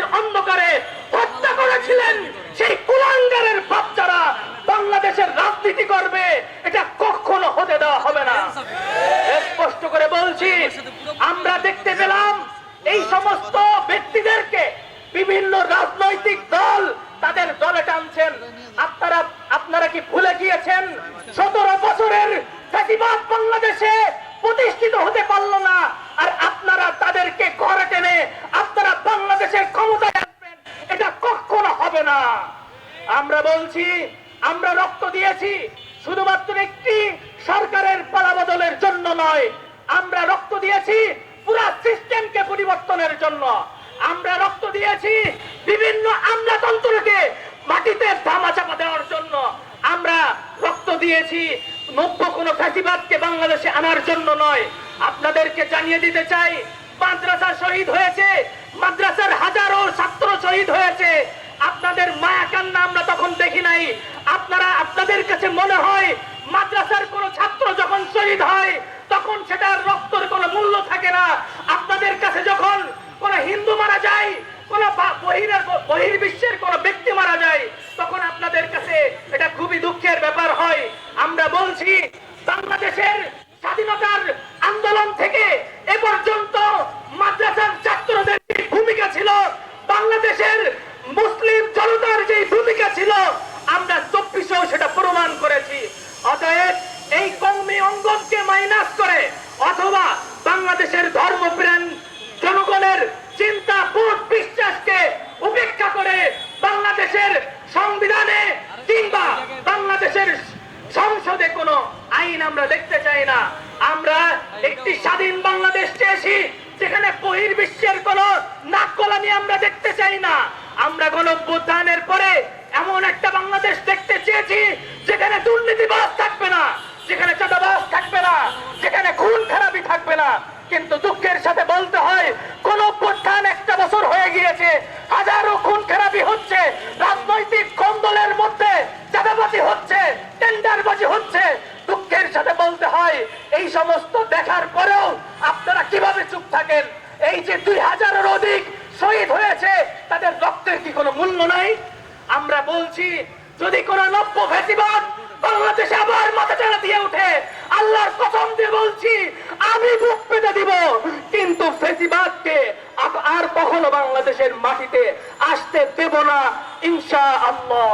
রাতের অন্ধকারে হত্যা করেছিলেন সেই কুলাঙ্গারের বাচ্চারা বাংলাদেশের রাজনীতি করবে, এটা কখনো হতে দেওয়া হবে না। স্পষ্ট করে বলছি, আমরা দেখতে পেলাম এই সমস্ত ব্যক্তিদেরকে বিভিন্ন রাজনৈতিক দল তাদের দলে টানছেন। আপনারা আপনারা কি ভুলে গিয়েছেন? সতেরো বছরের বাংলাদেশে প্রতিষ্ঠিত হতে পারল না। আর আপনারা আমরা বলছি, আমরা রক্ত দিয়েছি, শুধুমাত্র একটি সরকারের পালাবদলের জন্য নয়, আমরা রক্ত দিয়েছি পুরা সিস্টেমকে পরিবর্তনের জন্য। আমরা রক্ত দিয়েছি বিভিন্ন আমলাতন্ত্রকে মাটিতে ধামা চাপা দেওয়ার জন্য। আমরা রক্ত দিয়েছি নব্য কোন ফ্যাসিবাদকে বাংলাদেশে আনার জন্য নয়। আপনাদেরকে জানিয়ে দিতে চাই, মাদ্রাসা শহীদ হয়েছে, মাদ্রাসার হাজারো ছাত্র শহীদ হয়েছে আপনাদের মায়া কান্না আমরা নাই আপনারা আপনাদের কাছে মনে হয় মাদ্রাসার কোন ছাত্র যখন শহীদ হয়, তখন সেটার রক্তের কোনো মূল্য থাকে না। আপনাদের কাছে যখন কোন হিন্দু মারা যায়, কোন বহির্বিশ্বের কোন ব্যক্তি মারা যায়, তখন আপনাদের কাছে এটা খুবই দুঃখের ব্যাপার হয়। আমরা বলছি, বাংলাদেশের স্বাধীনতার আন্দোলন থেকে এ পর্যন্ত প্রমাণ করেছি। অতএব এই কৌমি অঙ্গনকে মাইনাস করে অথবা বাংলাদেশের ধর্মপ্রাণ জনগণের চিন্তা, বোধ, বিশ্বাসকে উপেক্ষা করে বাংলাদেশের সংবিধানে কিংবা বাংলাদেশের সংসদে কোনো আইন আমরা দেখতে চাই না। আমরা একটি স্বাধীন বাংলাদেশ চেয়েছি, যেখানে বহির্বিশ্বের কোন নাক গলানি আমরা দেখতে চাই না। আমরা কোন অভ্যুত্থানের পরে এমন একটা বাংলাদেশ দেখতে চেয়েছি যেখানে দুর্নীতিবাজ থাকবে না, যেখানে চাঁদাবাজ থাকবে না, যেখানে খুন খারাপি থাকবে না। কিন্তু দুঃখের সাথে বলতে হয়, কোন অভ্যুত্থান একটা বছর হয়ে গিয়েছে, হাজারো খুন খারাপি হচ্ছে, রাজনৈতিক কন্দলের মধ্যে চাঁদাবাজি হচ্ছে, টেন্ডারবাজি হচ্ছে। দুঃখের সাথে বলতে হয়, এই সমস্ত দেখার পরেও আপনারা কীভাবে চুপ থাকেন? এই যে দুই হাজারের অধিক শহীদ হয়েছে, তাদের রক্তের কি কোনো মূল্য নাই? আমরা বলছি যদি কোন নব্য ফেসিবাদ বাংলাদেশে আবার মাথা চাড়া দিয়ে উঠে আল্লাহর কসম দিয়ে বলছি, আমি বুক পেতে দিব। কিন্তু ফেসিবাদকে আর কখনো বাংলাদেশের মাটিতে আসতে দেব না ইনশা আল্লাহ